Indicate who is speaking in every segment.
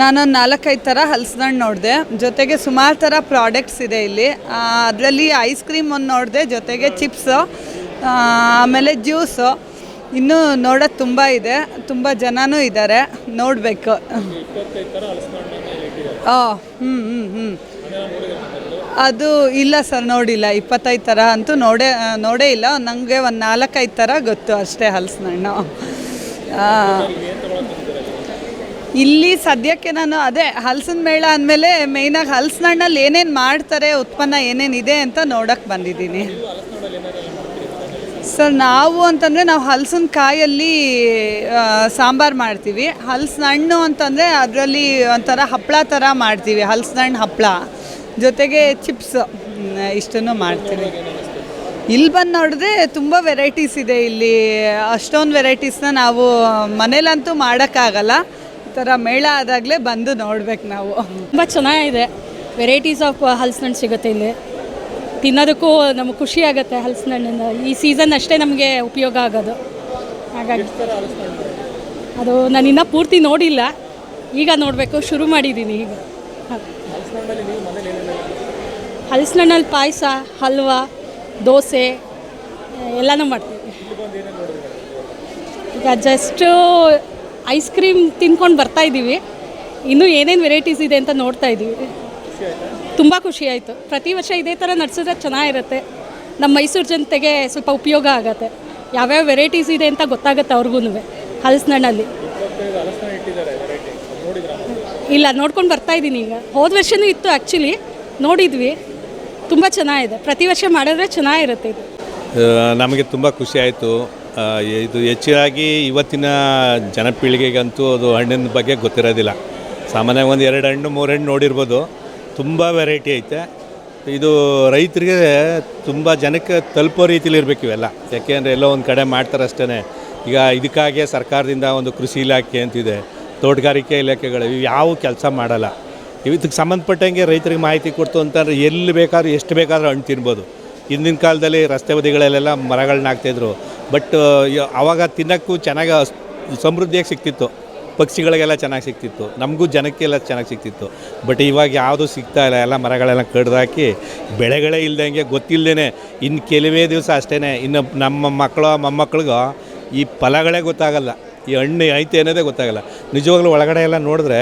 Speaker 1: ನಾನೊಂದು ನಾಲ್ಕೈದು ಥರ ಹಲ್ಸ್ದಣ್ಣು ನೋಡಿದೆ. ಜೊತೆಗೆ ಸುಮಾರು ಥರ ಪ್ರಾಡಕ್ಟ್ಸ್ ಇದೆ ಇಲ್ಲಿ. ಅದರಲ್ಲಿ ಐಸ್ ಕ್ರೀಮ್ ಒಂದು ನೋಡಿದೆ, ಜೊತೆಗೆ ಚಿಪ್ಸು ಆಮೇಲೆ ಜ್ಯೂಸು. ಇನ್ನೂ ನೋಡೋದು ತುಂಬ ಇದೆ. ತುಂಬ ಜನನೂ ಇದ್ದಾರೆ ನೋಡಬೇಕು. ಹಾಂ ಹ್ಞೂ ಹ್ಞೂ ಹ್ಞೂ ಅದು ಇಲ್ಲ ಸರ್, ನೋಡಿಲ್ಲ. ಇಪ್ಪತ್ತೈದು ಥರ ಅಂತೂ ನೋಡೇ ನೋಡೇ ಇಲ್ಲ. ನನಗೆ ಒಂದು ನಾಲ್ಕೈದು ಥರ ಗೊತ್ತು ಅಷ್ಟೇ ಹಲಸಿನಣ್ಣು ಇಲ್ಲಿ ಸದ್ಯಕ್ಕೆ ನಾನು ಅದೇ ಹಲಸಿನ ಮೇಳ ಅಂದಮೇಲೆ ಮೇಯ್ನಾಗಿ ಹಲಸಿನ ಹಣ್ಣಲ್ಲಿ ಏನೇನು ಮಾಡ್ತಾರೆ, ಉತ್ಪನ್ನ ಏನೇನಿದೆ ಅಂತ ನೋಡೋಕ್ಕೆ ಬಂದಿದ್ದೀನಿ. ಸರ್ ನಾವು ಅಂತಂದರೆ ನಾವು ಹಲಸಿನ ಕಾಯಲ್ಲಿ ಸಾಂಬಾರು ಮಾಡ್ತೀವಿ. ಹಲಸಿನ ಹಣ್ಣು ಅಂತಂದರೆ ಅದರಲ್ಲಿ ಒಂಥರ ಹಪ್ಪಳ ಥರ ಮಾಡ್ತೀವಿ ಹಲಸಿನ ಹಣ್ಣು ಹಪ್ಪಳ ಜೊತೆಗೆ ಚಿಪ್ಸ್ ಇಷ್ಟನ್ನು ಮಾಡ್ತೀವಿ. ಇಲ್ಲಿ ಬಂದು ನೋಡಿದ್ರೆ ತುಂಬ ವೆರೈಟೀಸ್ ಇದೆ ಇಲ್ಲಿ. ಅಷ್ಟೊಂದು ವೆರೈಟೀಸ್ನ ನಾವು ಮನೇಲಂತೂ ಮಾಡೋಕ್ಕಾಗಲ್ಲ. ಥರ ಮೇಳ ಆದಾಗಲೇ ಬಂದು ನೋಡ್ಬೇಕು ನಾವು.
Speaker 2: ತುಂಬ ಚೆನ್ನಾಗಿದೆ. ವೆರೈಟೀಸ್ ಆಫ್ ಹಲಸಿನಣ್ಣು ಸಿಗುತ್ತೆ ಇಲ್ಲಿ. ತಿನ್ನೋದಕ್ಕೂ ನಮಗೆ ಖುಷಿ ಆಗುತ್ತೆ ಹಲಸಿನಣ್ಣಿಂದ ಈ ಸೀಸನ್ ಅಷ್ಟೇ ನಮಗೆ ಉಪಯೋಗ ಆಗೋದು. ಹಾಗಾಗಿ ಅದು ನಾನು ಇನ್ನೂ ಪೂರ್ತಿ ನೋಡಿಲ್ಲ. ಈಗ ನೋಡಬೇಕು ಶುರು ಮಾಡಿದ್ದೀನಿ ಈಗ. ಹಲಸಿನಣ್ಣಲ್ಲಿ ಪಾಯಸ ಹಲ್ವಾ ದೋಸೆ ಎಲ್ಲನೂ ಮಾಡ್ತೀವಿ. ಈಗ ಜಸ್ಟು ಐಸ್ ಕ್ರೀಮ್ ತಿನ್ಕೊಂಡು ಬರ್ತಾ ಇದ್ದೀವಿ. ಇನ್ನೂ ಏನೇನು ವೆರೈಟೀಸ್ ಇದೆ ಅಂತ ನೋಡ್ತಾ ಇದ್ದೀವಿ. ತುಂಬ ಖುಷಿ ಆಯಿತು. ಪ್ರತಿ ವರ್ಷ ಇದೇ ಥರ ನಡೆಸಿದ್ರೆ ಚೆನ್ನಾಗಿರುತ್ತೆ. ನಮ್ಮ ಮೈಸೂರು ಜನತೆಗೆ ಸ್ವಲ್ಪ ಉಪಯೋಗ ಆಗುತ್ತೆ. ಯಾವ್ಯಾವ ವೆರೈಟೀಸ್ ಇದೆ ಅಂತ ಗೊತ್ತಾಗುತ್ತೆ ಅವ್ರಿಗೂ ಹಲಸಿನಲ್ಲಿ ಇಲ್ಲ, ನೋಡ್ಕೊಂಡು ಬರ್ತಾ ಇದ್ದೀನಿ ಈಗ. ಹೋದ ವರ್ಷವೂ ಇತ್ತು ಆ್ಯಕ್ಚುಲಿ ನೋಡಿದ್ವಿ. ತುಂಬ ಚೆನ್ನಾಗಿದೆ. ಪ್ರತಿ ವರ್ಷ ಮಾಡಿದ್ರೆ ಚೆನ್ನಾಗಿರುತ್ತೆ ಇದು.
Speaker 3: ನಮಗೆ ತುಂಬ ಖುಷಿ ಆಯಿತು. ಇದು ಹೆಚ್ಚಾಗಿ ಇವತ್ತಿನ ಜನಪೀಳಿಗೆಗಂತೂ ಅದು ಹಣ್ಣಿನ ಬಗ್ಗೆ ಗೊತ್ತಿರೋದಿಲ್ಲ. ಸಾಮಾನ್ಯವಾಗಿ ಒಂದು ಎರಡು ಹಣ್ಣು, ಮೂರು ಹಣ್ಣು ನೋಡಿರ್ಬೋದು. ತುಂಬ ವೆರೈಟಿ ಐತೆ. ಇದು ರೈತರಿಗೆ ತುಂಬ ಜನಕ್ಕೆ ತಲುಪೋ ರೀತಿಲಿ ಇರಬೇಕು ಇವೆಲ್ಲ. ಯಾಕೆಂದರೆ ಎಲ್ಲೋ ಒಂದು ಕಡೆ ಮಾಡ್ತಾರೆ ಅಷ್ಟೇ ಈಗ ಇದಕ್ಕಾಗೆ ಸರ್ಕಾರದಿಂದ ಒಂದು ಕೃಷಿ ಇಲಾಖೆ ಅಂತಿದೆ, ತೋಟಗಾರಿಕೆ ಇಲಾಖೆಗಳು, ಇವು ಯಾವ ಕೆಲಸ ಮಾಡಲ್ಲ. ಇದಕ್ಕೆ ಸಂಬಂಧಪಟ್ಟಂಗೆ ರೈತರಿಗೆ ಮಾಹಿತಿ ಕೊಡ್ತು ಅಂತಂದರೆ ಎಲ್ಲಿ ಬೇಕಾದ್ರೂ, ಎಷ್ಟು ಬೇಕಾದರೂ ಹಣ್ಣು ತಿನ್ಬೋದು. ಹಿಂದಿನ ಕಾಲದಲ್ಲಿ ರಸ್ತೆ ಬದಿಗಳಲ್ಲೆಲ್ಲ ಮರಗಳನ್ನ ಹಾಕ್ತಾಯಿದ್ರು ಬಟ್ ಆವಾಗ ತಿನ್ನೋಕ್ಕೂ ಚೆನ್ನಾಗಿ ಸಮೃದ್ಧಿಯಾಗಿ ಸಿಗ್ತಿತ್ತು ಪಕ್ಷಿಗಳಿಗೆಲ್ಲ ಚೆನ್ನಾಗಿ ಸಿಕ್ತಿತ್ತು. ನಮಗೂ ಜನಕ್ಕೆಲ್ಲ ಚೆನ್ನಾಗಿ ಸಿಕ್ತಿತ್ತು. ಬಟ್ ಇವಾಗ ಯಾವುದೂ ಸಿಗ್ತಾ ಇಲ್ಲ. ಎಲ್ಲ ಮರಗಳೆಲ್ಲ ಕಡ್ದಾಕಿ ಬೆಳೆಗಳೇ ಇಲ್ದಂಗೆ ಗೊತ್ತಿಲ್ಲದೇ ಇನ್ನು ಕೆಲವೇ ದಿವಸ ಅಷ್ಟೇ ಇನ್ನು ನಮ್ಮ ಮಕ್ಕಳು, ಮೊಮ್ಮಕ್ಕಳಿಗೂ ಈ ಫಲಗಳೇ ಗೊತ್ತಾಗಲ್ಲ. ಈ ಹಣ್ಣು ಐತೆ ಅನ್ನೋದೇ ಗೊತ್ತಾಗಲ್ಲ. ನಿಜವಾಗ್ಲೂ ಒಳಗಡೆ ಎಲ್ಲ ನೋಡಿದ್ರೆ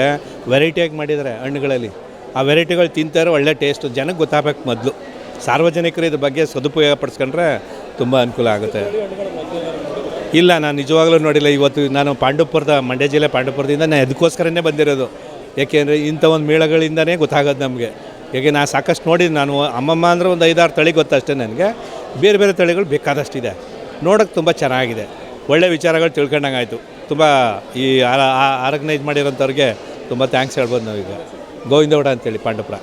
Speaker 3: ವೆರೈಟಿಯಾಗಿ ಮಾಡಿದ್ದಾರೆ ಹಣ್ಣುಗಳಲ್ಲಿ. ಆ ವೆರೈಟಿಗಳು ತಿಂತಾರೆ ಒಳ್ಳೆ ಟೇಸ್ಟು ಜನಕ್ಕೆ ಗೊತ್ತಾಗಬೇಕು ಮೊದಲು. ಸಾರ್ವಜನಿಕರು ಇದ್ರ ಬಗ್ಗೆ ಸದುಪಯೋಗ ಪಡಿಸ್ಕೊಂಡ್ರೆ ತುಂಬ ಅನುಕೂಲ ಆಗುತ್ತೆ. ಇಲ್ಲ, ನಾನು ನಿಜವಾಗ್ಲೂ ನೋಡಿಲ್ಲ, ಇವತ್ತು ನಾನು ಪಾಂಡವಪುರದ ಮಂಡ್ಯ ಜಿಲ್ಲೆ ಪಾಂಡವಪುರದಿಂದ ನಾನು ಅದಕ್ಕೋಸ್ಕರನೇ ಬಂದಿರೋದು. ಏಕೆಂದರೆ ಇಂಥ ಒಂದು ಮೇಳಗಳಿಂದನೇ ಗೊತ್ತಾಗೋದು ನಮಗೆ. ಹೇಗೆ ನಾನು ಸಾಕಷ್ಟು ನೋಡಿದ್ದು ನಾನು ಅಮ್ಮಮ್ಮ ಅಂದರೆ ಒಂದು ಐದಾರು ತಳಿ ಗೊತ್ತಷ್ಟೇ ನನಗೆ. ಬೇರೆ ಬೇರೆ ತಳಿಗಳು ಬೇಕಾದಷ್ಟಿದೆ. ನೋಡೋಕ್ಕೆ ತುಂಬ ಚೆನ್ನಾಗಿದೆ. ಒಳ್ಳೆ ವಿಚಾರಗಳು ತಿಳ್ಕೊಂಡಂಗೆ ಆಯಿತು ತುಂಬ ಈ ಆರ್ಗನೈಸ್ ಮಾಡಿರೋಂಥವ್ರಿಗೆ ತುಂಬ ಥ್ಯಾಂಕ್ಸ್ ಹೇಳ್ಬೋದು ನಾವೀಗ. ಗೋವಿಂದೌಡ ಅಂತೇಳಿ, ಪಾಂಡುಪುರ.